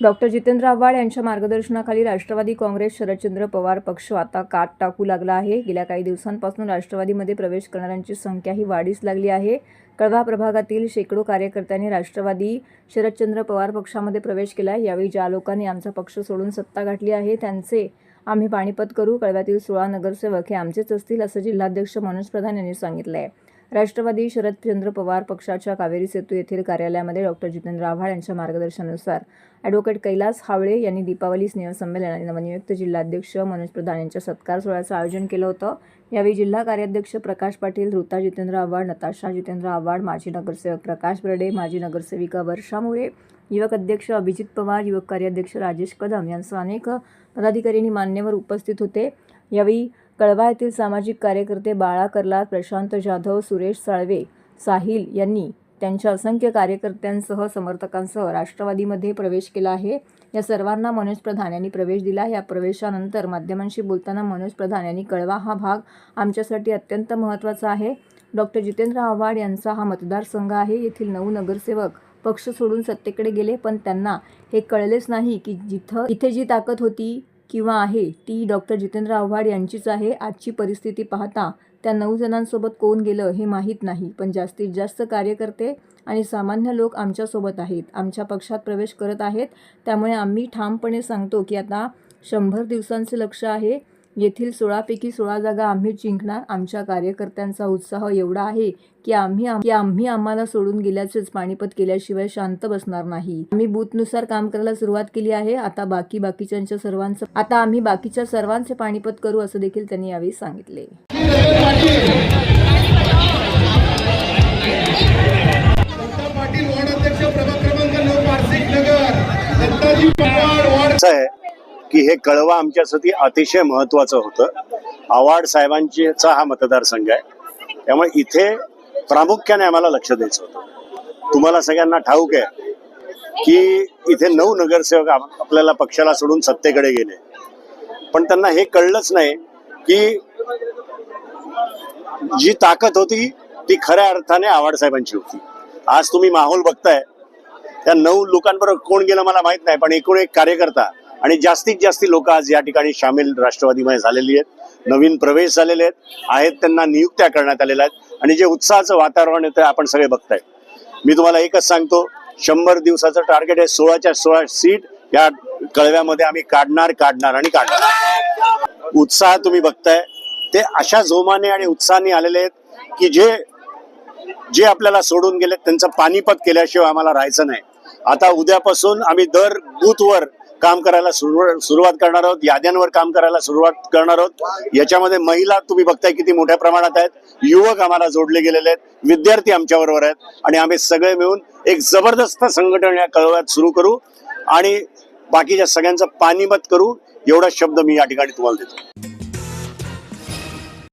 Doctor Jitendra Awhad यांच्या मार्गदर्शनाखाली राष्ट्रवादी काँग्रेस शरदचंद्र पवार पक्ष आता कात टाकू लागला आहे. गेल्या काही दिवसांपासून राष्ट्रवादीमध्ये प्रवेश करणाऱ्यांची संख्याही वाढीस लागली आहे. कळवा प्रभागातील शेकडो कार्यकर्त्यांनी राष्ट्रवादी शरदचंद्र पवार पक्षामध्ये प्रवेश केला आहे. यावेळी ज्या लोकांनी आमचा पक्ष सोडून सत्ता गाठली आहे त्यांचे आम्ही पाणीपत करू. कळव्यातील सोळा नगरसेवक हे आमचेच असतील असं जिल्हाध्यक्ष मनोज प्रधान यांनी सांगितलं आहे राष्ट्रवादी शरदचंद्र पवार पक्षाच्या कावेरी सेतू येथील कार्यालयामध्ये डॉक्टर जितेंद्र आव्हाड यांच्या मार्गदर्शनानुसार ॲडव्होकेट कैलास हावळे यांनी दीपावली स्नेहसंमेलन आणि नवनियुक्त जिल्हाध्यक्ष मनोज प्रधान यांच्या सत्कार सोहळ्याचं आयोजन केलं होतं. यावेळी जिल्हा कार्याध्यक्ष प्रकाश पाटील ऋता जितेंद्र आव्हाड नताशा जितेंद्र आव्हाड माजी नगरसेवक प्रकाश बर्डे माजी नगरसेविका वर्षा मोरे युवक अध्यक्ष अभिजित पवार युवक कार्याध्यक्ष राजेश कदम यांसह अनेक पदाधिकारी मान्यवर उपस्थित होते. यावेळी कळवा येथील सामाजिक कार्यकर्ते बाळा कर्लात प्रशांत जाधव सुरेश साळवे साहिल यांनी त्यांच्या असंख्य कार्यकर्त्यांसह समर्थकांसह राष्ट्रवादीमध्ये प्रवेश केला आहे. या सर्वांना मनोज प्रधान यांनी प्रवेश दिला. या प्रवेशानंतर माध्यमांशी बोलताना मनोज प्रधान यांनी कळवा हा भाग आमच्यासाठी अत्यंत महत्त्वाचा आहे. डॉक्टर जितेंद्र आव्हाड यांचा हा मतदारसंघ आहे. येथील नऊ नगरसेवक पक्ष सोडून सत्तेकडे गेले पण त्यांना हे कळलेच नाही की जिथं इथे जी ताकद होती किंवा आहे? ती डॉक्टर जितेंद्र आव्हाड यांचीच आहे. आजची परिस्थिती पाहता त्या नऊ जणांसोबत कोण गेलं हे माहीत नाही. पण जास्तीत जास्त कार्यकर्ते आणि सामान्य लोक आमच्यासोबत आहेत. आमच्या पक्षात प्रवेश करत आहेत. त्यामुळे आम्ही ठामपणे सांगतो की आता शंभर दिवसांचे लक्ष आहे. येथील सोळापैकी सोळा जागा आम्ही जिंकणार. आमच्या कार्यकर्त्यांचा उत्साह एवढा आहे की आम्ही की आम्ही आम्हाला सोडून गेल्याचेच पाणीपत केल्याशिवाय शांत बसणार नाही. आम्ही बूथनुसार काम करायला सुरुवात केली आहे. आता बाकी बाकीच्यांच्या सर्वांचं आता आम्ही बाकीच्या सर्वांचे पाणीपत करू असं देखील त्यांनी यावेळी सांगितले. दत्ता पाटील वार्ड अध्यक्ष प्रभाग क्रमांक नऊ वार्षिक नगर. दत्ताजी पवार वार्ड की हे कळवा आमच्यासाठी अतिशय महत्वाचं होतं. आव्हाड साहेबांचा हा मतदारसंघ आहे. त्यामुळे इथे प्रामुख्याने आम्हाला लक्ष द्यायचं होतं. तुम्हाला सगळ्यांना ठाऊक आहे की इथे नऊ नगरसेवक आपल्याला पक्षाला सोडून सत्तेकडे गेले. पण त्यांना हे कळलंच नाही की जी ताकद होती ती खऱ्या अर्थाने आव्हाड साहेबांची होती. आज तुम्ही माहोल बघताय. त्या नऊ लोकांबरोबर कोण गेलं मला माहीत नाही पण एकूण एक कार्यकर्ता आणि जास्तीत जास्त लोक आज या ठिकाणी सामील राष्ट्रवादीमध्ये झालेली आहेत. नवीन प्रवेश झालेले आहेत. आहेत त्यांना नियुक्त्या करण्यात आलेल्या आहेत. आणि जे उत्साहाचं वातावरण आहे ते आपण सगळे बघताय. मी तुम्हाला एकच सांगतो शंभर दिवसाचं टार्गेट आहे. सोळाच्या सोळा सीट या कळव्यामध्ये आम्ही काढणार काढणार आणि काढणार. उत्साह तुम्ही बघताय. ते अशा जोमाने आणि उत्साहाने आलेले आहेत की जे जे आपल्याला सोडून गेले त्यांचं पानिपत केल्याशिवाय आम्हाला राहायचं नाही. आता उद्यापासून आम्ही दर बूथवर काम करायला सुरुवात सुरुवात करणार आहोत याद्यांवर काम करायला सुरुवात करणार आहोत. याच्यामध्ये महिला तुम्ही बघताय किती मोठ्या प्रमाणात आहेत. युवक आम्हाला जोडले गेलेले आहेत. विद्यार्थी आमच्या बरोबर आहेत. आणि आम्ही सगळे मिळून एक जबरदस्त संघटन या कळव्यात सुरू करू आणि बाकीच्या सगळ्यांचं पाणीमत करू एवढा शब्द मी या ठिकाणी तुम्हाला देतो.